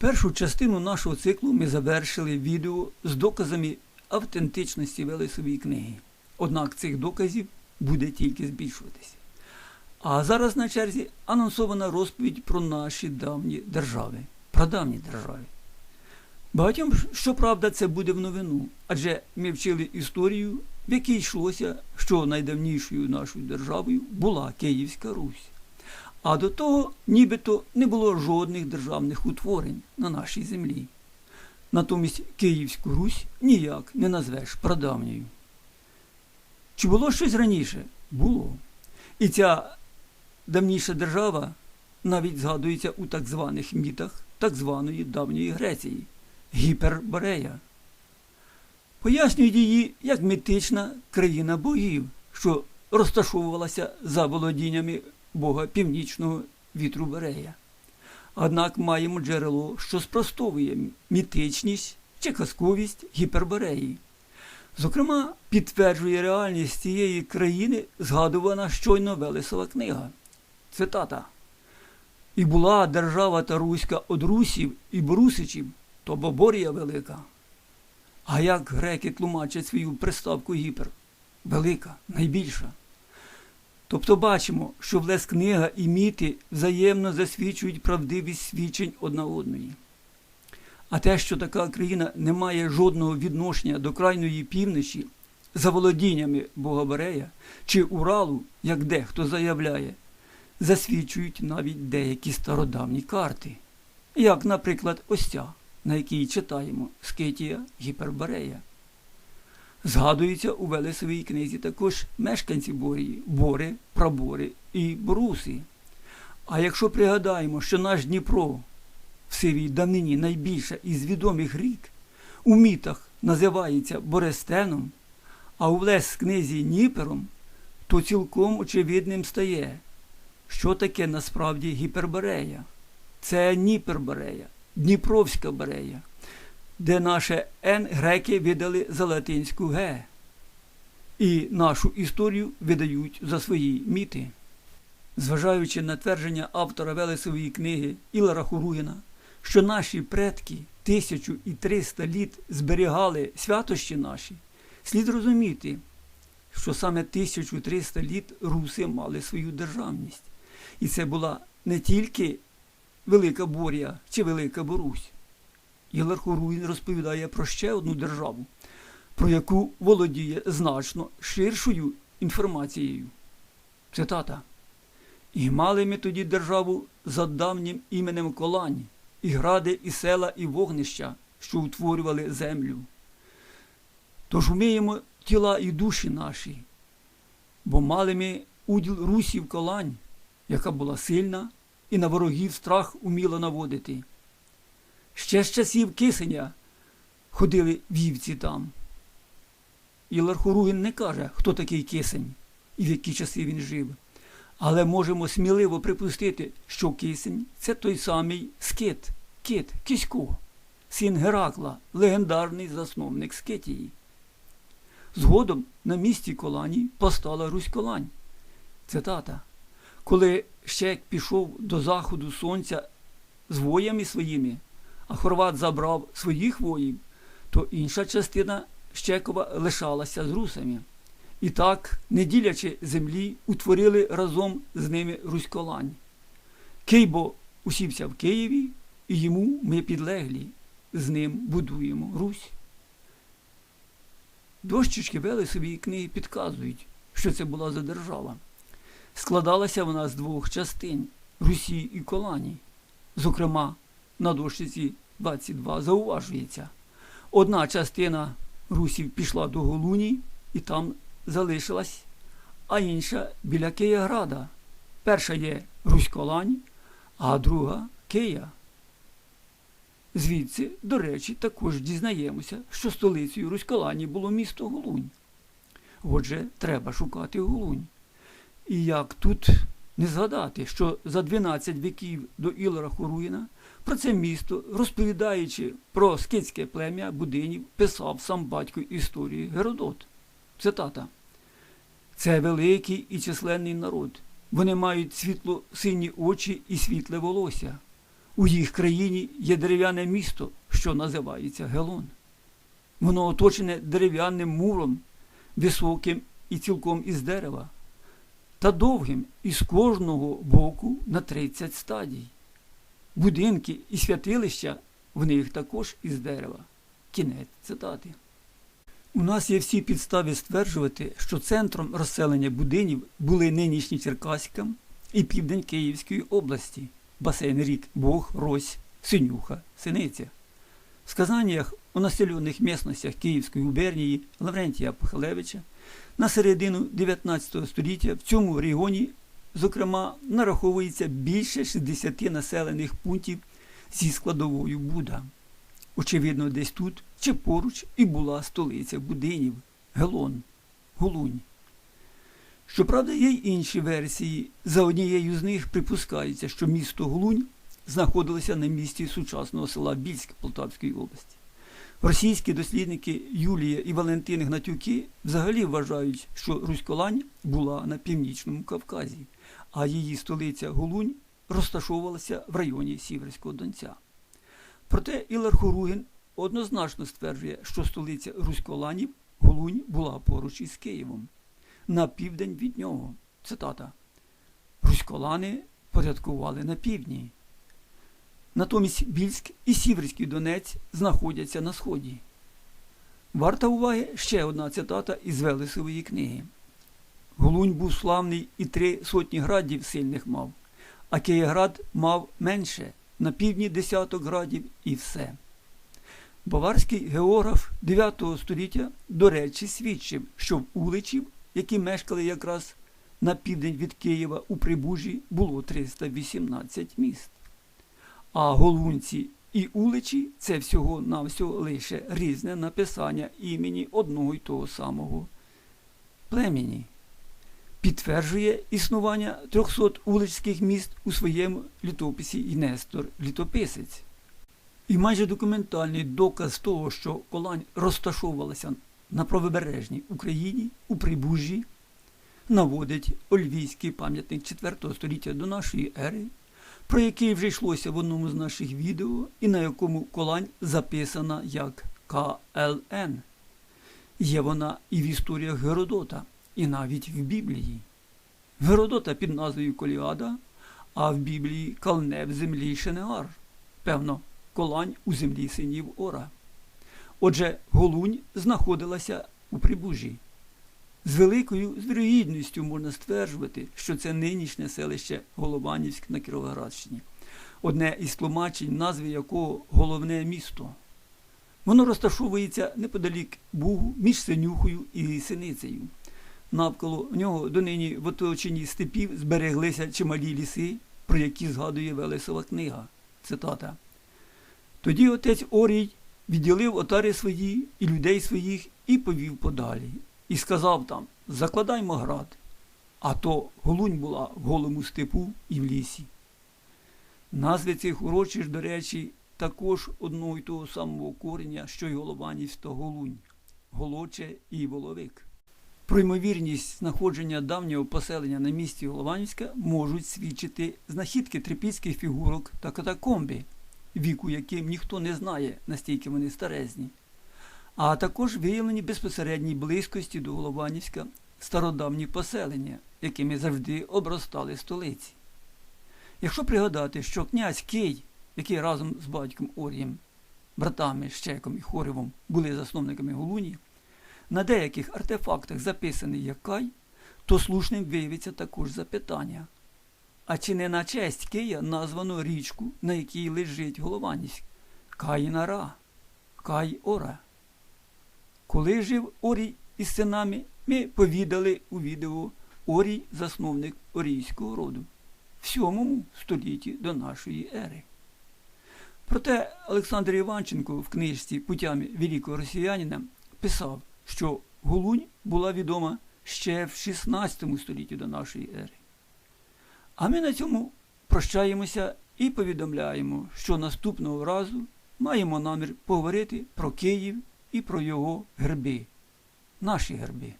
Першу частину нашого циклу ми завершили відео з доказами автентичності Велесової книги. Однак цих доказів буде тільки збільшуватися. А зараз на черзі анонсована розповідь про наші давні держави, прадавні держави. Багатьом, щоправда, це буде в новину, адже ми вчили історію, в якій йшлося, що найдавнішою нашою державою була Київська Русь. А до того нібито не було жодних державних утворень на нашій землі. Натомість Київську Русь ніяк не назвеш прадавньою. Чи було щось раніше? Було. І ця давніша держава навіть згадується у так званих мітах так званої давньої Греції Гіперборея. Пояснюють її як мітична країна богів, що розташовувалася за володіннями бога північного вітру Берея. Однак маємо джерело, що спростовує мітичність чи казковість Гіпербореї. Зокрема, підтверджує реальність цієї країни згадувана щойно Велесова книга. Цитата. І була держава та Руська од Русів і Борусичів, то Боборія велика. А як греки тлумачать свою приставку гіпер? Велика, найбільша. Тобто бачимо, що влес книга і міти взаємно засвідчують правдивість свідчень одна одної. А те, що така країна не має жодного відношення до крайньої півночі за володіннями Богоберея чи Уралу, як дехто заявляє, засвідчують навіть деякі стародавні карти, як, наприклад, ось ця, на якій читаємо Скитія Гіперборея. Згадуються у Велесовій книзі також мешканці Борії, Бори, Прабори і Боруси. А якщо пригадаємо, що наш Дніпро в сивій давнині найбільша із відомих рік, у мітах називається Борестеном, а у Влес книзі Ніпером, то цілком очевидним стає, що таке насправді Гіперборея. Це Ніперборея, Дніпровська Борея де наше Н греки видали за латинську Г. І нашу історію видають за свої міти. Зважаючи на твердження автора Велесової книги Ілара Хуругіна, що наші предки 1300 літ зберігали святощі наші, слід розуміти, що саме 1300 літ руси мали свою державність. І це була не тільки Велика Борія чи Велика Борусь. Єлар Хоруїн розповідає про ще одну державу, про яку володіє значно ширшою інформацією. Цитата. І мали ми тоді державу за давнім іменем Колань, і гради, і села, і вогнища, що утворювали землю. Тож уміємо тіла і душі наші, бо мали ми уділ русів Колань, яка була сильна і на ворогів страх уміла наводити. Ще з часів кисеня ходили вівці там. Хоругін не каже, хто такий кисень і в які часи він жив. Але можемо сміливо припустити, що кисень це той самий скит, кит, Кісько, син Геракла, легендарний засновник Скитії. Згодом на місці Колані постала Русь Колань. Цитата. Коли Щек пішов до заходу сонця з воями своїми, а Хорват забрав своїх воїв, то інша частина Щекова лишалася з русами. І так, не ділячи землі, утворили разом з ними Руськолань. Кейбо усівся в Києві, і йому ми підлеглі, з ним будуємо Русь. Дощечки Велесової книги підказують, що це була за держава. Складалася вона з двох частин Русі і Колані. Зокрема, на дощиці 22 зауважується. Одна частина русів пішла до Голуні і там залишилась, а інша біля Києграда. Перша є Руськолань, а друга Кия. Звідси, до речі, також дізнаємося, що столицею Руськолані було місто Голунь. Отже, треба шукати Голунь. І як тут не згадати, що за 12 віків до Ілора Хоруїна про це місто, розповідаючи про скитське плем'я будинів, писав сам батько історії Геродот. Цитата. Це великий і численний народ. Вони мають світло сині очі і світле волосся. У їх країні є дерев'яне місто, що називається Гелон. Воно оточене дерев'яним муром, високим і цілком із дерева, та довгим із кожного боку на 30 стадій. Будинки і святилища в них також із дерева. Кінець цитати. У нас є всі підстави стверджувати, що центром розселення будинів були нинішні Черкаська і південь Київської області, басейн рік Бог, Рось, Синюха, Синиця. В сказаннях у населених місностях Київської губернії Лаврентія Пахалевича на середину 19 століття в цьому регіоні, зокрема, нараховується більше 60 населених пунктів зі складовою Буда. Очевидно, десь тут чи поруч і була столиця будинів Гелон, Голунь. Щоправда, є й інші версії. За однією з них припускається, що місто Голунь знаходилося на місці сучасного села Більськ Полтавської області. Російські дослідники Юлія і Валентин Гнатюки взагалі вважають, що Руськолань була на північному Кавказі, а її столиця Голунь розташовувалася в районі Сіверського Донця. Проте Ілар Хоругін однозначно стверджує, що столиця Руськоланів Голунь була поруч із Києвом. На південь від нього. Цитата. Руськолани порядкували на півдні. Натомість Більськ і Сіверський Донець знаходяться на сході. Варта уваги ще одна цитата із Велесової книги. Голунь був славний і три сотні градів сильних мав, а Києград мав менше на півдні десяток градів і все. Баварський географ 9 століття, до речі, свідчив, що в Уличів, які мешкали якраз на південь від Києва у Прибужі, було 318 міст. А голунці і уличі це всього навсього лише різне написання імені одного й того самого племені. Підтверджує існування 300 улицьких міст у своєму літописі і Нестор Літописець. І майже документальний доказ того, що Колань розташовувалася на правобережній Україні у Прибужжі, наводить Ольвійський пам'ятник 4 століття до нашої ери, про який вже йшлося в одному з наших відео, і на якому Колань записана як КЛН. Є вона і в історіях Геродота, і навіть в Біблії. Геродота під назвою Коліада, а в Біблії Калне в землі Шенеар. Певно, Колань у землі синів Ора. Отже, Голунь знаходилася у Прибужі. З великою звірогідністю можна стверджувати, що це нинішнє селище Голованівськ на Кіровоградщині, одне із тлумачень, назви якого головне місто. Воно розташовується неподалік Бугу між Синюхою і Синицею. Навколо нього донині в оточенні степів збереглися чималі ліси, про які згадує Велесова книга. Цитата. Тоді отець Орій відділив отари свої і людей своїх і повів подалі. І сказав там: закладаймо град. А то голунь була в голому степу і в лісі. Назви цих урочищ, до речі, також одного й того самого кореня, що й Голованівськ та Голунь, Голоче і Воловик. Про ймовірність знаходження давнього поселення на місці Голованівська можуть свідчити знахідки трипільських фігурок та катакомби, віку яким ніхто не знає, настільки вони старезні, а також виявлені безпосередній близькості до Голованівська стародавні поселення, якими завжди обростали столиці. Якщо пригадати, що князь Кий, який разом з батьком Орієм, братами Щеком і Хоревом були засновниками Голуні, на деяких артефактах записаний як Кай, то слушним виявиться також запитання. А чи не на честь Кия названо річку, на якій лежить Голованівськ? Каїнара, Кай-Ора. Коли жив Орій із синами, ми повідали у відео Орій, засновник орійського роду, в сьомому столітті до нашої ери. Проте Олександр Іванченко в книжці Путями великого росіянина писав, що Голунь була відома ще в 16 столітті до нашої ери. А ми на цьому прощаємося і повідомляємо, що наступного разу маємо намір поговорити про Київ і про його герби, наші герби.